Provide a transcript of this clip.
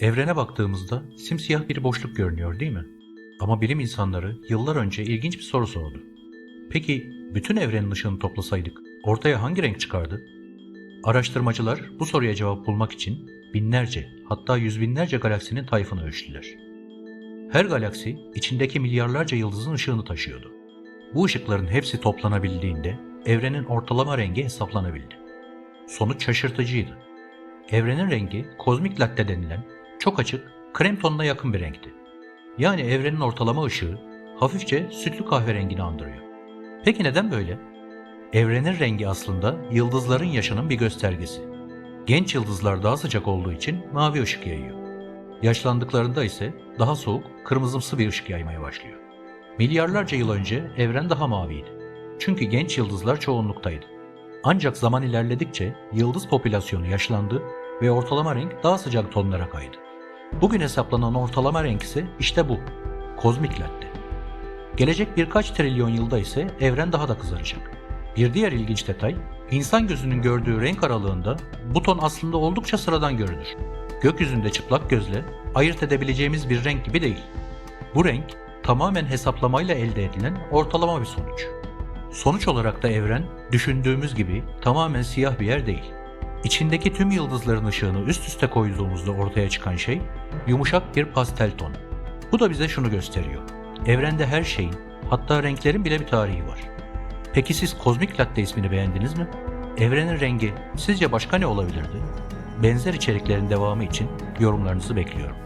Evrene baktığımızda simsiyah bir boşluk görünüyor değil mi? Ama bilim insanları yıllar önce ilginç bir soru sordu. Peki bütün evrenin ışığını toplasaydık ortaya hangi renk çıkardı? Araştırmacılar bu soruya cevap bulmak için binlerce hatta yüz binlerce galaksinin tayfını ölçtüler. Her galaksi içindeki milyarlarca yıldızın ışığını taşıyordu. Bu ışıkların hepsi toplanabildiğinde evrenin ortalama rengi hesaplanabildi. Sonuç şaşırtıcıydı. Evrenin rengi kozmik latte denilen çok açık, krem tonuna yakın bir renkti. Yani evrenin ortalama ışığı hafifçe sütlü kahverengini andırıyor. Peki neden böyle? Evrenin rengi aslında yıldızların yaşının bir göstergesi. Genç yıldızlar daha sıcak olduğu için mavi ışık yayıyor. Yaşlandıklarında ise daha soğuk, kırmızımsı bir ışık yaymaya başlıyor. Milyarlarca yıl önce evren daha maviydi. Çünkü genç yıldızlar çoğunluktaydı. Ancak zaman ilerledikçe yıldız popülasyonu yaşlandı ve ortalama renk daha sıcak tonlara kaydı. Bugün hesaplanan ortalama renk ise işte bu. Kozmik latte. Gelecek birkaç trilyon yılda ise evren daha da kızaracak. Bir diğer ilginç detay, insan gözünün gördüğü renk aralığında bu ton aslında oldukça sıradan görünür. Gökyüzünde çıplak gözle ayırt edebileceğimiz bir renk gibi değil. Bu renk tamamen hesaplamayla elde edilen ortalama bir sonuç. Sonuç olarak da evren düşündüğümüz gibi tamamen siyah bir yer değil. İçindeki tüm yıldızların ışığını üst üste koyduğumuzda ortaya çıkan şey yumuşak bir pastel ton. Bu da bize şunu gösteriyor. Evrende her şeyin, hatta renklerin bile bir tarihi var. Peki siz kozmik latte ismini beğendiniz mi? Evrenin rengi sizce başka ne olabilirdi? Benzer içeriklerin devamı için yorumlarınızı bekliyorum.